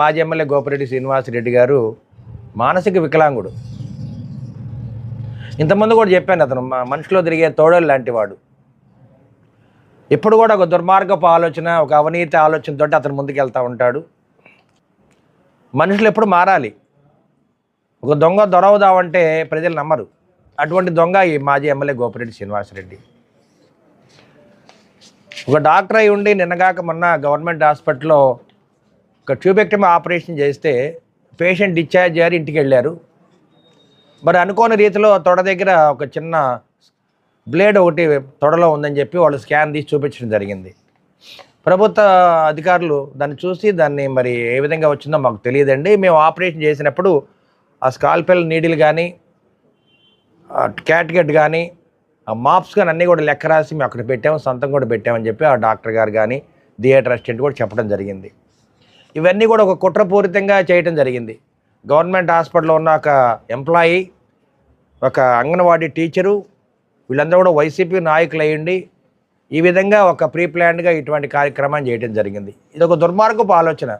మాజీ ఎమ్మెల్యే గోపిరెడ్డి శ్రీనివాసరెడ్డి గారు మానసిక వికలాంగుడు. ఇంతకుముందు కూడా చెప్పాను అతను మా మనిషిలో తిరిగే తోడలు లాంటి వాడు. ఎప్పుడు కూడా ఒక దుర్మార్గపు ఆలోచన ఒక అవినీతి ఆలోచనతో అతను ముందుకు వెళ్తూ ఉంటాడు. మనుషులు ఎప్పుడు మారాలి? ఒక దొంగ దొరవదామంటే ప్రజలు నమ్మరు. అటువంటి దొంగ ఈ మాజీ ఎమ్మెల్యే గోపిరెడ్డి శ్రీనివాసరెడ్డి ఒక డాక్టర్ అయి ఉండి నిన్నగాక మొన్న గవర్నమెంట్ హాస్పిటల్లో ఒక ట్యూబెక్టమీ ఆపరేషన్ చేస్తే పేషెంట్ డిశ్చార్జ్ అయ్యారు ఇంటికి వెళ్ళారు మరి అనుకోని రీతిలో తొడ దగ్గర ఒక చిన్న బ్లేడ్ ఒకటి తొడలో ఉందని చెప్పి వాళ్ళు స్కాన్ తీసి చూపించడం జరిగింది. ప్రభుత్వ అధికారులు దాన్ని చూసి దాన్ని మరి ఏ విధంగా వచ్చిందో మాకు తెలియదండి. మేము ఆపరేషన్ చేసినప్పుడు ఆ స్కాల్పెల్ నీడిల్ కానీ క్యాట్గట్ కానీ ఆ మాప్స్ కానీ అన్నీ కూడా లెక్క రాసి మేము అక్కడ పెట్టాము సొంతం కూడా పెట్టామని చెప్పి ఆ డాక్టర్ గారు కానీ థియేటర్ అసిస్టెంట్ కూడా చెప్పడం జరిగింది. ఇవన్నీ కూడా ఒక కుట్రపూరితంగా చేయటం జరిగింది. గవర్నమెంట్ హాస్పిటల్లో ఉన్న ఒక ఎంప్లాయీ ఒక అంగన్వాడీ టీచరు వీళ్ళందరూ కూడా వైసీపీ నాయకులు అయ్యండి ఈ విధంగా ఒక ప్రీ ప్లాన్డ్గా ఇటువంటి కార్యక్రమాన్ని చేయడం జరిగింది. ఇది ఒక దుర్మార్గపు ఆలోచన.